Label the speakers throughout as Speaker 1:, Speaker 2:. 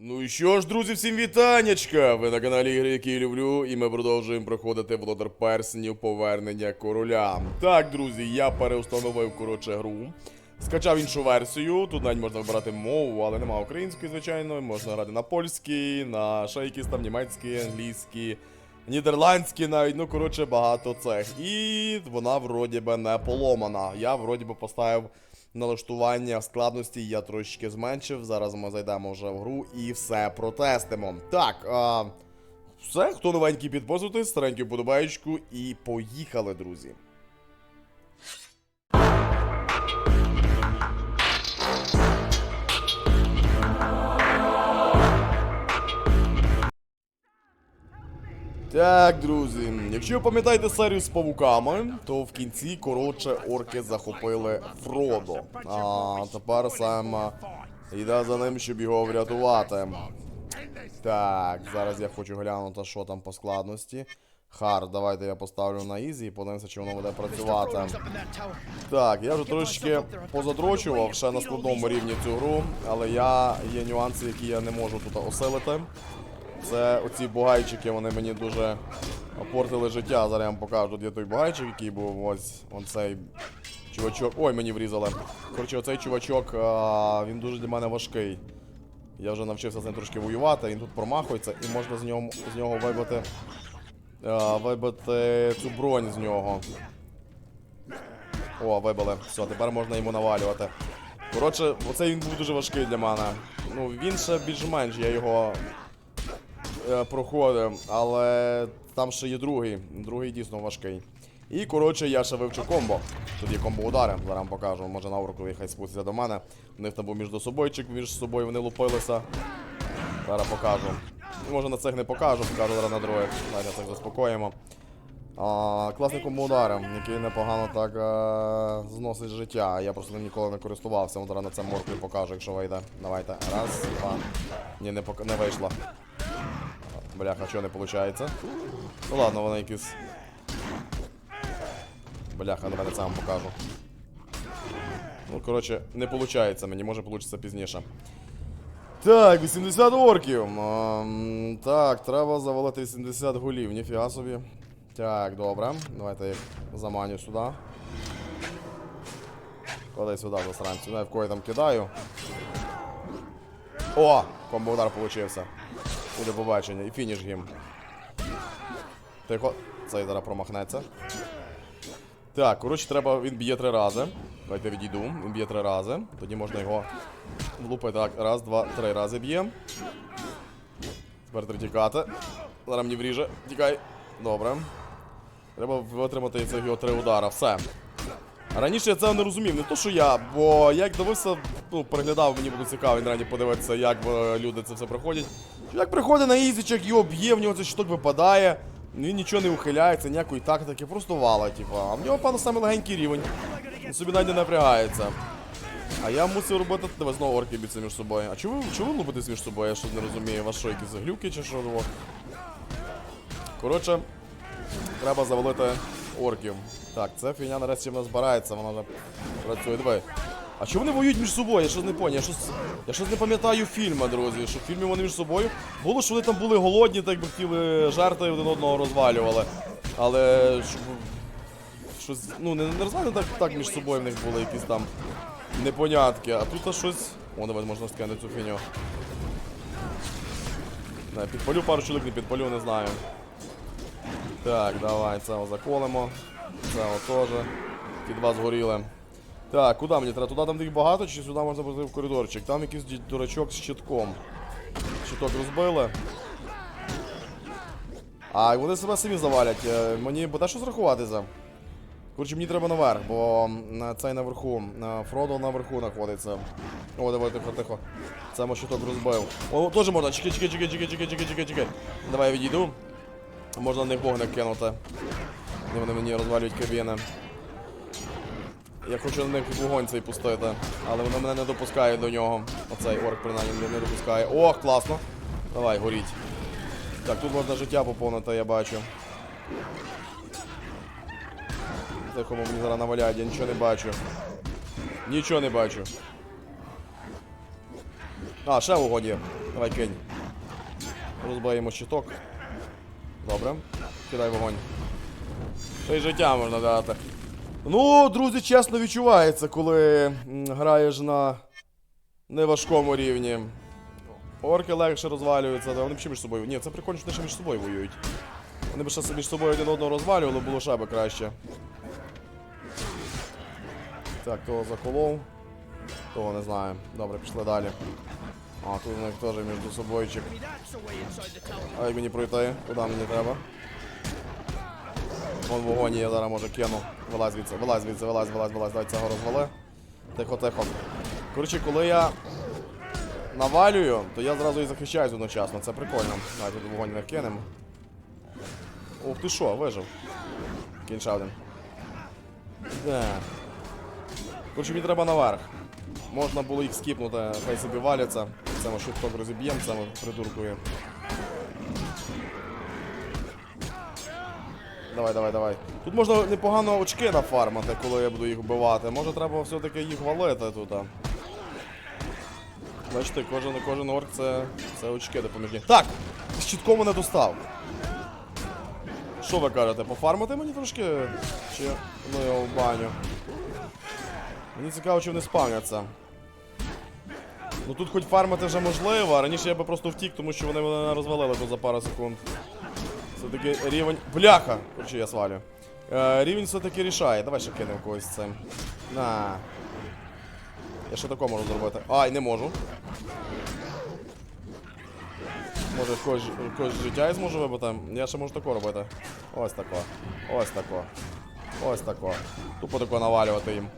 Speaker 1: Ну і що ж, друзі, всім вітаннячка! Ви на каналі Ігри, які люблю, і ми продовжуємо проходити Володар Перснів повернення короля. Так, друзі, я переустановив коротше гру. Скачав іншу версію. Тут навіть можна вибирати мову, але немає української, звичайно. Можна грати на польській, на ще якісь там німецькі, англійські, нідерландські навіть, ну коротше, багато цех. І вона вроді би не поломана. Я вроді би поставив налаштування складності я трошечки зменшив. Зараз ми зайдемо вже в гру і все протестимо. Так, а, все, хто новенький підписуйтесь, стареньку подобаєчку і поїхали, друзі. Так, друзі, якщо ви пам'ятаєте серію з павуками, то в кінці, коротше, орки захопили Фродо. А тепер сам йде за ним, щоб його врятувати. Так, зараз я хочу глянути, що там по складності. Хард, давайте я поставлю на ізі і подивимося, чи воно буде працювати. Так, я вже трошечки позадрочував ще на складному рівні цю гру, але я є нюанси, які я не можу тут оселити. Це оці бугайчики, вони мені дуже портили життя. Зараз я вам покажу. Тут є той бугайчик, який був ось оцей чувачок. Ой, мені врізали. Коротше, оцей чувачок, а, він дуже для мене важкий. Я вже навчився з ним трошки воювати, він тут промахується і можна з нього, з нього вибити, а, вибити цю бронь з нього. О, вибили. Все, тепер можна йому навалювати. Коротше, оцей він був дуже важкий для мене. Ну, він ще більш-менш, я його проходив, але там ще є другий. Другий дійсно важкий. І коротше, я ще вивчу комбо. Тут є комбо удари, зараз покажу. Може на уроку хай спуститься до мене. У них там був між собойчик, між собою вони лупилися. Зараз покажу. Може на цих не покажу, покажу зараз на других. Давайте цих заспокоїмо. А, класний комбо удари, який непогано так е, зносить життя. Я просто ним ніколи не користувався. Зараз на це моркві покажу, якщо вийде. Давайте. Раз, два. Ні, не, пок... не вийшло. Бляха, що не виходить? Ну ладно, вони якісь. Бляха, давай на вам покажу. Ну, коротше, не виходить мені, може вийде пізніше. Так, 80 орків. Ем, так, треба завалити 80 голів, ніфіга собі. Так, добре. Давайте їх заманю сюди. Кладай сюди, засранцю. Ну, я в кої там кидаю. О! Комбо удар получився. Буде побачення. І фініш гім. Тихо. Цей зараз промахнеться. Так, коротше, треба. Він б'є три рази. Давайте відійду. Він б'є три рази. Тоді можна його влупити. Так, раз, два, три рази б'є. Тепер треба тікати. Зараз мені вріже. Тікай. Добре. Треба витримати цих його три удара. Все. Раніше я це не розумів, не то що я, бо як дивився, ну, переглядав, мені було цікаво рані подивитися, як е, люди це все проходять. Як приходить на ізічок, його б'є, в нього цей щиток випадає, він нічого не ухиляється, ніякої тактики, просто вала, типу. А в нього, певно, саме легенький рівень. Він собі навіть не напрягається. А я мусив робити. Давай знову орки б'ються між собою. А чого ви лупитесь між собою? Я щось не розумію. Вас що, якісь глюки чи що? Во? Коротше, треба завалити орків. Так, це фігня нарешті в нас збирається, вона вже працює. Давай. А чого вони воюють між собою? Я щось не поняв. Я щось, я щось не пам'ятаю фільму, друзі. Що в фільмі вони між собою. Було, що вони там були голодні, так би хотіли жерти один одного розвалювали. Але щоб. Щось. Ну, не, не розвалювали так, так між собою в них були якісь там непонятки. А тут щось. О, давай можна скинути цю фіню. Не, підпалю пару чоловік, не підпалю, не знаю. Так, давай, це заколемо. Це теж. Ті два згоріли. Так, куди мені треба? Туди там їх багато, чи сюди можна пройти в коридорчик? Там якийсь дурачок з щитком. Щиток розбили. А вони себе самі завалять. Е, Мені буде що зрахуватися. Коротше, мені треба наверх, бо цей наверху. Фродо наверху знаходиться. О, давай, тихо, тихо. Це ми щиток розбив. О, теж можна. Чекай, чекай, чекай, чекай, чекай, чекай, чекай, чекай. Давай я відійду. Можна на них вогник кинути. Вони мені розвалюють кабіни. Я хочу на них вогонь цей пустити, але воно мене не допускає до нього. Оцей орк принаймні не допускає. Ох, класно. Давай, горіть. Так, тут можна життя поповнити, я бачу. Такому мені зараз навалять, я нічого не бачу. Нічого не бачу. А, ще вогонь є. Давай кинь. Розбиємо щиток. Добре. Кидай вогонь. Ще й життя можна дати. Ну, друзі, чесно відчувається, коли граєш на неважкому рівні. Орки легше розвалюються, да, вони ще між собою. Ні, це прикольно, що вони ще між собою воюють. Вони б ще між собою один одного розвалювали, було ще би краще. Так, того заколов. Того не знаю. Добре, пішли далі. А, тут у них теж між собойчик. А як мені пройти? Куди мені треба? Вон вогонь я зараз може кину. Вилазь звідси, вилазь звідси, вилазь, вилазь, вилазь, давай цього розвали. Тихо, тихо. Коротше, коли я навалюю, то я зразу і захищаюсь одночасно. Це прикольно. Давайте тут вогонь не кинемо. Ух ти що, вижив. Кінь один. Да. Коротше, мені треба наверх. Можна було їх скіпнути, хай собі валяться. Це ми швидко розіб'ємо, це ми придуркуємо. Давай, давай, давай. Тут можна непогано очки нафармити, коли я буду їх вбивати. Може треба все-таки їх валити тут. Бачите, кожен, кожен орк це, це очки допоміжні. Так! З щитком мене достав. Що ви кажете, пофармити мені трошки? Чи ну його в баню? Мені цікаво, чи вони спавняться. Ну тут хоч фармити вже можливо, раніше я би просто втік, тому що вони мене розвалили тут за пару секунд. Все-таки рівень. Бляха! Короче, я свалю. Е, рівень все-таки рішає. Давай ще кинемо когось цим. На. Я ще тако можу зробити. Ай, не можу. Може когось, когось життя я зможу вибити? Я ще можу тако робити. Ось тако. Ось тако. Ось тако. Тупо тако навалювати їм.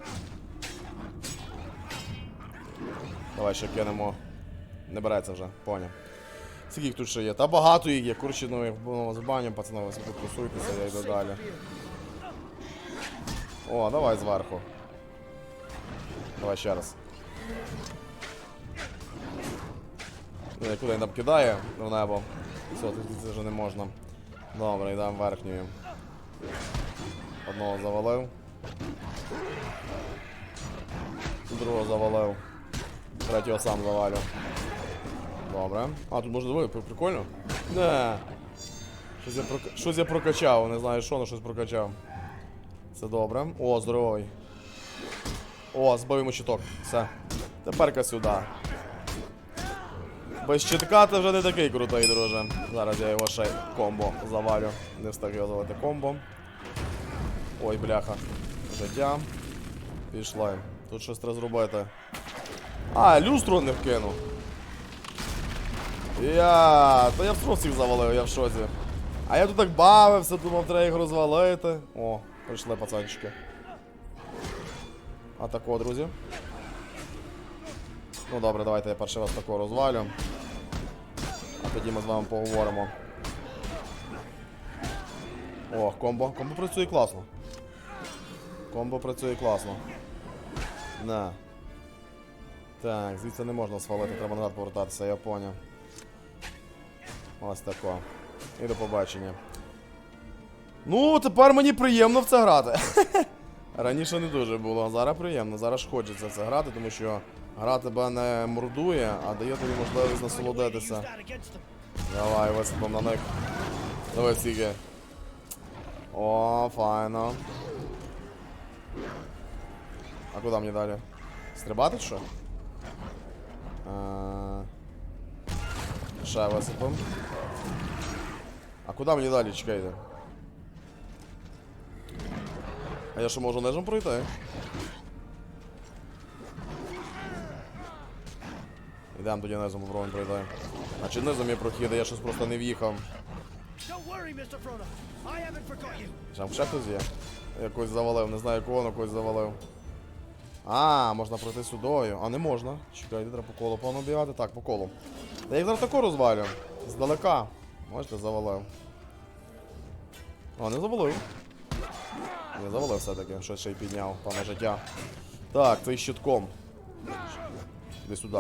Speaker 1: Давай ще кинемо. Не береться вже, поняв. Скільки тут ще є? Та багато їх є. Коротше, ну їх ну, забаню, пацани, ви тут я йду далі. О, давай зверху. Давай ще раз. Ну, Куди він там кидає в небо. Все, тут це вже не можна. Добре, йдемо верхньою. Одного завалив. Другого завалив. Третього сам завалю. Добре. А, тут можна двоє, прикольно. Не. Щось я, прока... щось я прокачав, не знаю що, але щось прокачав. Це добре. О, здоровий. О, збив йому щиток. Все. Тепер-ка сюди. Без щитка ти вже не такий крутий, друже. Зараз я його ще комбо завалю. Не встиг його завалити комбо. Ой, бляха. Життя. Пішли. Тут щось треба зробити. А, люстру не вкинув. Я. Та я в всіх завалив, я в шозі. А я тут так бавився, думав, треба їх розвалити. О, прийшли пацанчики. А друзі. Ну добре, давайте я перший раз тако розвалю. А тоді ми з вами поговоримо. О, комбо. Комбо працює класно. Комбо працює класно. На. Так, звідси не можна свалити, треба назад повертатися, я поняв. Ось тако. І до побачення. Ну, тепер мені приємно в це грати. Раніше не дуже було, а зараз приємно. Зараз хочеться це грати, тому що гра тебе не мордує, а дає тобі можливість насолодитися. Давай, висипом на них. Давай стільки. О, файно. А куди мені далі? Стрибати що? А... Ще висипом. А куди мені далі чекайте? А я що можу нежом пройти? Ідемо тоді низом попробуємо пройти. А чи низом є прохід, я щось просто не в'їхав. Там ще хтось є? Якось завалив, не знаю кого, але когось завалив. А, можна пройти сюдою. А не можна. Чекайте, треба по колу повно бігати. Так, по колу. Та я їх зараз тако розвалю. Здалека. Бачите, завалив. А, не завалив. Не завалив все-таки, щось ще й підняв, пане життя. Так, цей щитком. Іди сюди.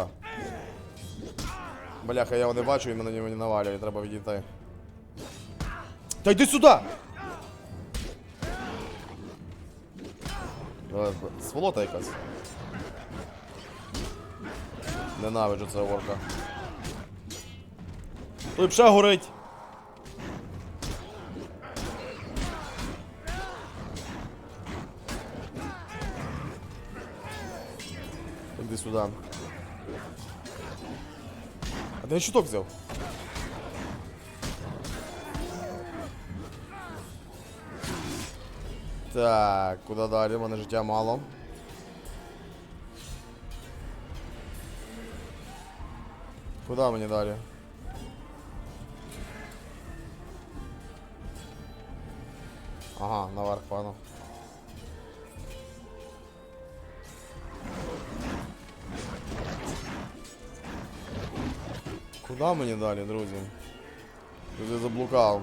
Speaker 1: Бляха, я його не бачу, і мене не навалює, треба відійти. Та йди сюди! Сволота якась. Ненавиджу це орка. Той пше горить. Іди сюди. А де я щиток взяв? Так, куди далі? У мене життя мало. Куди мені далі? Куди мені далі, друзі? Я заблукав.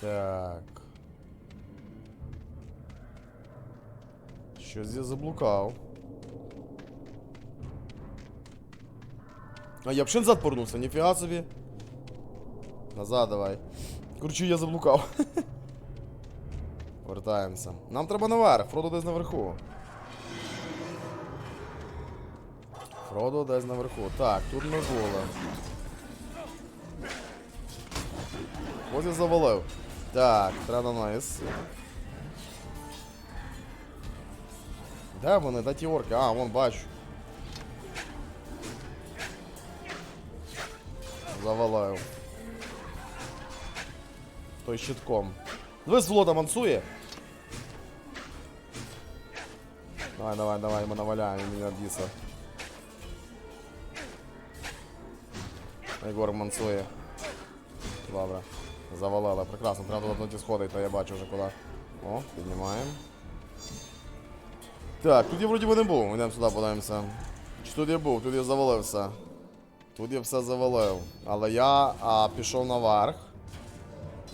Speaker 1: Так. Щось я заблукав. А я ще назад повернувся, ніфіга собі. Назад давай. Короче, я заблукав. Вертаємося. Нам треба наверх, Фродо десь наверху. Фродо десь наверху. Так, тут ми були. Ось я завалив. Так, треба на низ. Де вони? Де ті орки? А, вон бачу. Завалив. Той щитком. Диви, Злота мансує. Давай, давай, давай, ми наваляємо мене Діса. Егор мансує. Добре. Завалили. Прекрасно, треба тут одну ті сходи, то я бачу вже куди. О, піднімаємо. Так, тут я вроді би не був. Йдемо сюди подивимося. Чи тут я був, тут я завалився. Тут я все завалив. Але я а, пішов наверх.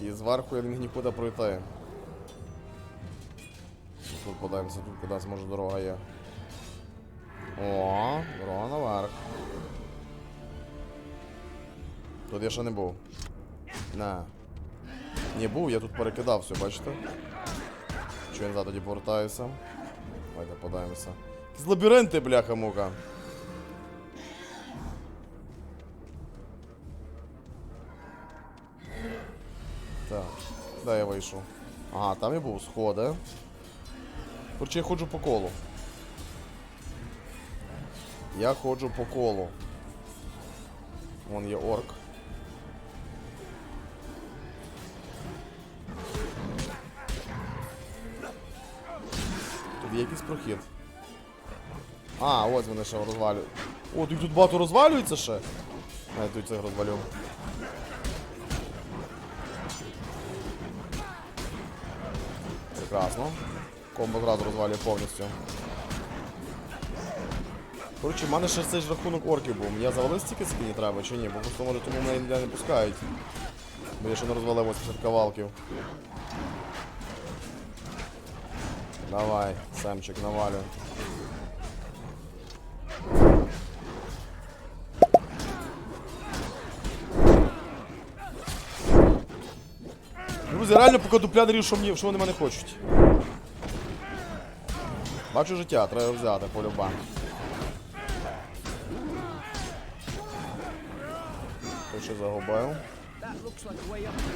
Speaker 1: І зверху я не міг нікуди пройти. Тут подивимося, тут кудись може дорога є. О, дорога наверх. Тут я ще не був. На. Не був, я тут перекидав все, бачите? Чого я назад тоді повертаюся? Давайте подивимося. Якісь лабіринти, бляха-мука. Так, де я вийшов? Ага, там я був, сходи. Короче, я ходжу по колу. Я ходжу по колу. Вон є орк. Є якийсь прохід. А, ось вони ще розвалюють. О, тут, багато розвалюється ще. А, тут цих розвалю. Прекрасно. Комбо зразу розвалює повністю. Коротше, в мене ще цей ж рахунок орків був. Я завалив стільки скільки не треба чи ні? Бо просто може тому мене не пускають. Бо я ще не розвалив 80 кавалків. Давай, Семчик, навалюй. Друзі, реально поки дупля що, мені- що вони мене хочуть. Бачу життя, треба взяти по-любому. Той загубив.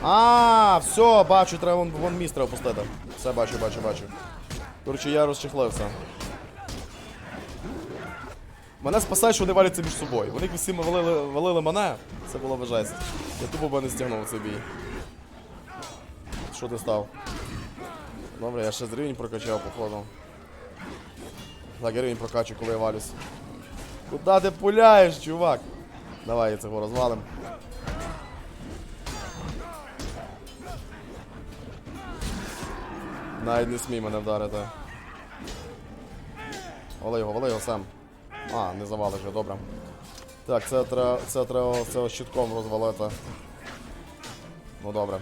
Speaker 1: А, все, бачу, треба вон, вон містра опустити. Все бачу, бачу, бачу. Коротше, я розчехлився. Мене спасає, що вони валяться між собою. Вони всі валили, валили мене, це було б жесть. Я тупо би не стягнув цей бій. Що ти став? Добре, я ще з рівень прокачав, походу. Так, я рівень прокачу, коли я валюсь. Куда ти пуляєш, чувак? Давай, я цього розвалим. Навіть не смій мене вдарити. Вали його, вали його сам. А, не завалиш його, добре. Так, це треба це треба це щитком розвалити. Ну добре.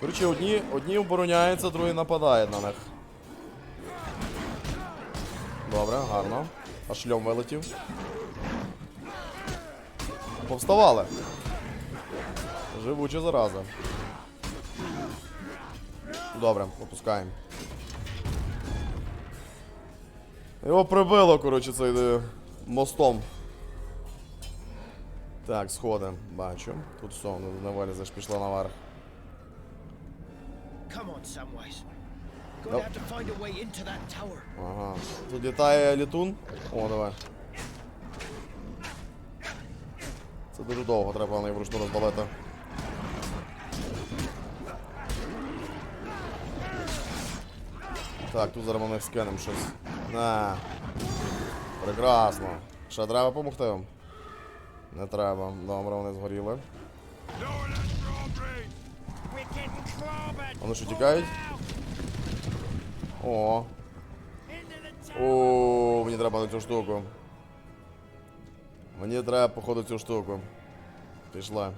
Speaker 1: Коротше, одні, одні обороняються, другі нападають на них. Добре, гарно. А шльом вилетів. Повставали. Живучі зараза. Добре, опускаємо. Його прибило, коротше, цей е, мостом. Так, сходи, бачу. Тут все, не, вилізеш, пішла наверх. Ага. Тут літає літун. О, давай. Це дуже довго, треба на вручну розбалити. Так, тут зараз ми них скинемо щось. На. Прекрасно. Ще треба допомогти вам? Не треба. Добре, вони згоріли. Вони що тікають? О. О, мені треба на цю штуку. Мені треба, походу, цю штуку. Пішла.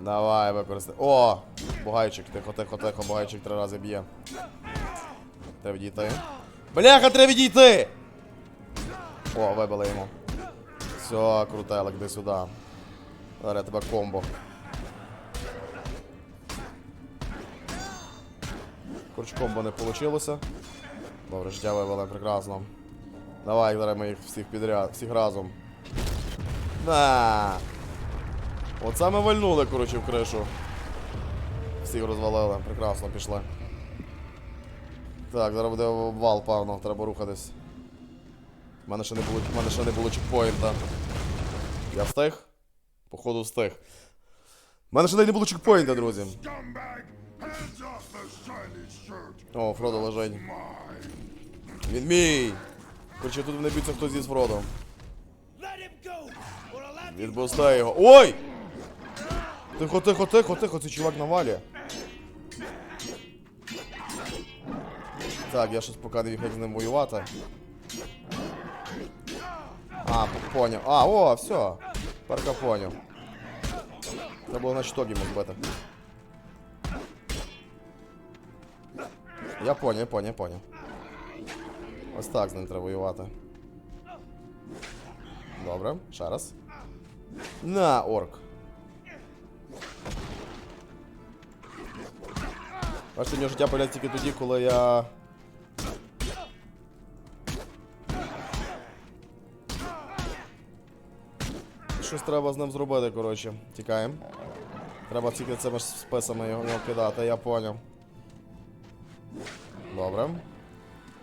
Speaker 1: Давай, використай. О! Бугайчик, тихо, тихо, тихо, бугайчик три рази б'є. Треба відійти. Бляха, треба відійти! О, вибили йому. Все, крутелик, іди сюди. Зараз я тебе комбо. Коротше, комбо не вийшло. Добре, життя вивели прекрасно. Давай, зараз їх всіх підряд, всіх разом. На! Оце ми вальнули, коротше, в кришу. Всіх розвалили, прекрасно пішли. Так, зараз буде обвал, певно, треба рухатись. У мене ще не було, в мене ще не було чекпоінта. Я встиг? Походу встиг. У мене ще не було чекпоінта, друзі. О, Фродо лежить. Він мій! Коротше, тут не б'ються хтось зі Фродом. Відпусти його. Ой! Тихо, тихо, тихо, тихо, цей чувак навалює. Так, я щось поки не як з ним воювати. А, поняв. А, о, все. Парка поняв. Треба було на щиток йому збити. Я поняв, я поняв, я поняв. Ось так з ним треба воювати. Добре, ще раз. На, орк. Бачите, в нього життя появляється тільки тоді, коли я. Щось треба з ним зробити, коротше. Тікаємо. Треба тільки цими списами його кидати, я поняв. Добре.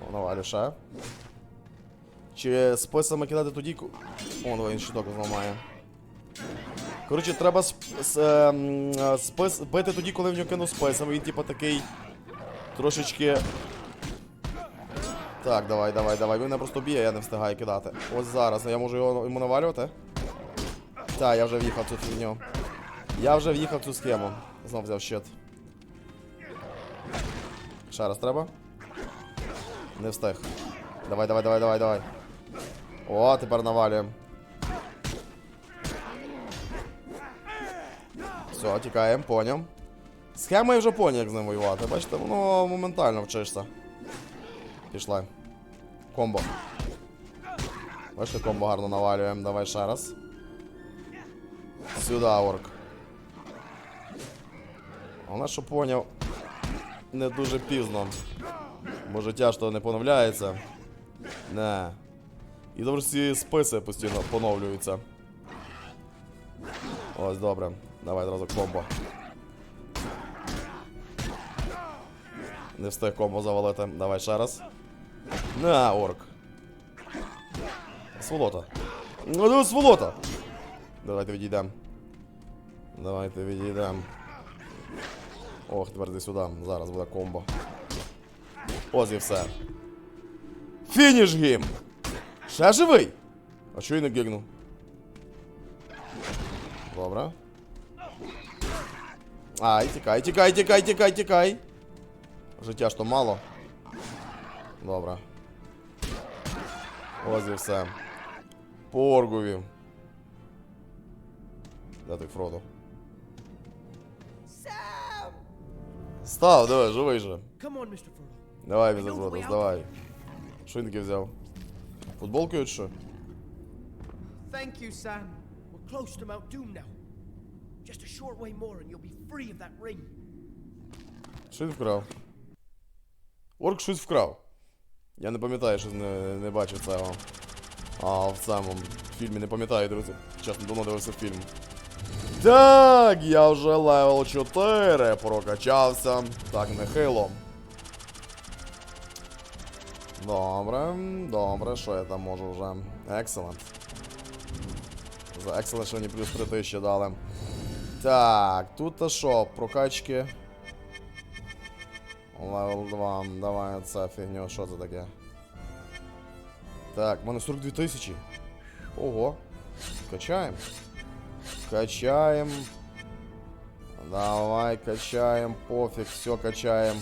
Speaker 1: О, навалю ще. Чи списами кидати тоді. О, давай він щиток зламає. Коротше, треба сп- с, ем, спис бити тоді, коли в нього кину списами. Він типу такий. Трошечки. Так, давай, давай, давай. Він мене просто б'є, я не встигаю кидати. Ось зараз. Я можу його йому навалювати. Так, я вже в'їхав цю фігню. Я вже в'їхав цю схему. Знов взяв щит. Ще раз треба. Не встиг. Давай, давай, давай, давай, давай. О, тепер навалюємо. Все, тікаємо, поняв. Схему я вже поняв, як з ним воювати. Бачите, воно моментально вчишся. Пішла. Комбо. Бачите, комбо гарно навалюємо. Давай ще раз. Сюди, орк. Вона що поняв. Не дуже пізно. Бо життя ж не поновляється. Не. І добре всі списи постійно поновлюються. Ось добре. Давай одразу комбо. Не встиг комбо завалити. Давай ще раз. На, орк. Сволота. Ну, диви, сволота. Давайте відійдемо. Давайте відійдемо. Ох, тепер йди сюди. Зараз буде комбо. Ось і все. Фініш гім! Ще живий? А чого я не гігнув? Добре. Ай, тікай, тікай, тікай, тікай, тікай. Життя ж то мало. Добре. Ось і все. Поргові. Де ти, Фродо? Став, давай, живий же. Давай, безрозводос, давай. Що він таке взяв? Футболкою чи що?
Speaker 2: Thank you, Sam.
Speaker 3: We're close to Mount Doom now. Just a short way more and you'll be free of that ring.
Speaker 1: Що вкрав? Орк щось вкрав. Я не пам'ятаю, що не, не бачив цього. А в цьому фільмі не пам'ятаю, друзі. Чесно, давно дивився фільм. Так, я вже левел 4 прокачався. Так, нехило. Добре, добре, що я там можу вже? Excellent. За Excellent ще мені плюс 3 тисячі дали. Так, тут то що, прокачки. Левел 2, давай це фігню, що це таке? Так, в мене 42 тисячі. Ого. Качаємо. Качаем. Давай, качаем, пофиг, все качаем.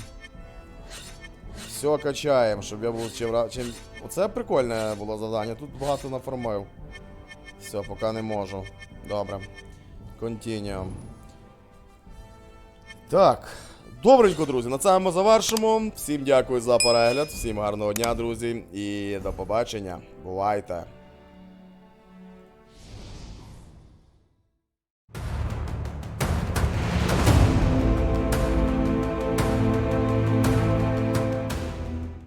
Speaker 1: Все качаємо, щоб я був чим, чим... Оце прикольне було завдання, тут багато наформив. Все, поки не можу. Добре. Continue. Так. Добренько, друзі, на цьому завершимо. Всім дякую за перегляд, всім гарного дня, друзі, і до побачення. Бувайте!